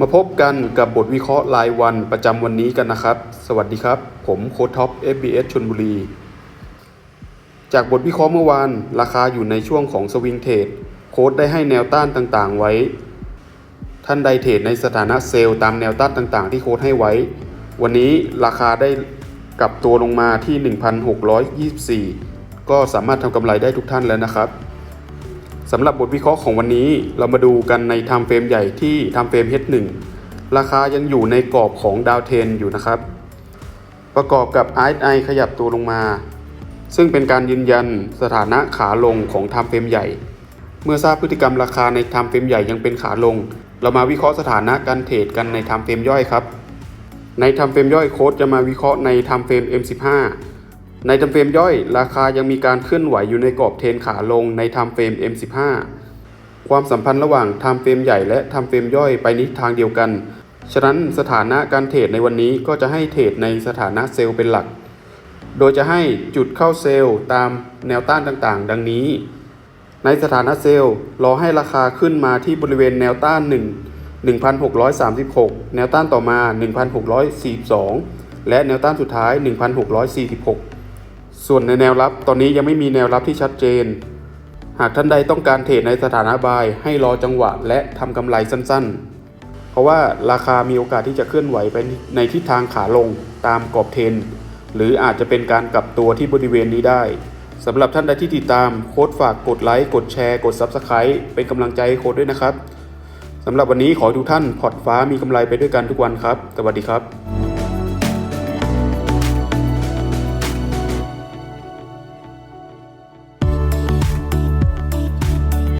มาพบกันกับบทวิเคราะห์รายวันประจำวันนี้กันนะครับ สวัสดีครับ ผมโค้ดท็อป FBS ชนบุรี จากบทวิเคราะห์เมื่อวาน ราคาอยู่ในช่วงของสวิงเทรดโค้ดได้ให้แนวต้านต่างๆ ไว้ ท่านใดเทรดในสถานะเซลล์ตามแนวต้านต่างๆ ที่โค้ดให้ไว้ วันนี้ราคาได้กลับตัวลงมาที่ 1,624 ก็สามารถทำกำไรได้ทุกท่านแล้วนะครับ สำหรับบทวิเคราะห์ของวันนี้เรามาดูกันใน time frame ใหญ่ที่ time frame H1 ราคายังอยู่ในกรอบของดาวเทนอยู่นะครับ ประกอบกับ RSI ขยับตัวลงมา ซึ่งเป็นการยืนยันสถานะขาลงของ time frame ใหญ่ เมื่อทราบพฤติกรรมราคาใน time frame ใหญ่ยังเป็นขาลง เรามาวิเคราะห์สถานะการเทรดกันใน time frame ย่อยครับ ใน time frame ย่อยโค้ดจะมาวิเคราะห์ใน time frame M15 ในทำเฟรมย่อย ราคายังมีการเคลื่อนไหวอยู่ในกรอบเทนขาลงในทำเฟรม M15 ความสัมพันธ์ระหว่างทำเฟรมใหญ่และทำเฟรมย่อยไปนิทางเดียวกัน ฉะนั้นสถานะการเทรดในวันนี้ก็จะให้เทรดในสถานะเซลล์เป็นหลัก โดยจะให้จุดเข้าเซลล์ตามแนวต้านต่างๆ ดังนี้ ในสถานะเซลล์รอให้ราคาขึ้นมาที่บริเวณแนวต้าน 1 1,636 แนวต้านต่อมา 1,642 และแนวต้านสุดท้าย 1,646 ส่วนในแนวรับตอนนี้ยังไม่มีแนวรับที่ชัดเจน หากท่านใดต้องการเทรดในสถานะบายให้รอจังหวะและทำกำไรสั้นๆ เพราะว่าราคามีโอกาสที่จะเคลื่อนไหวไปในทิศทางขาลงตามกรอบเทรนหรืออาจจะเป็นการกลับตัวที่บริเวณนี้ได้สำหรับท่านใดที่ติดตามโค้ดฝากกดไลค์กดแชร์ กด Subscribe เป็นกำลังใจให้โค้ดด้วยนะครับสำหรับวันนี้ขอทุกท่านพอร์ตฟ้ามีกำไรไปด้วยกันทุกวันครับ สวัสดีครับ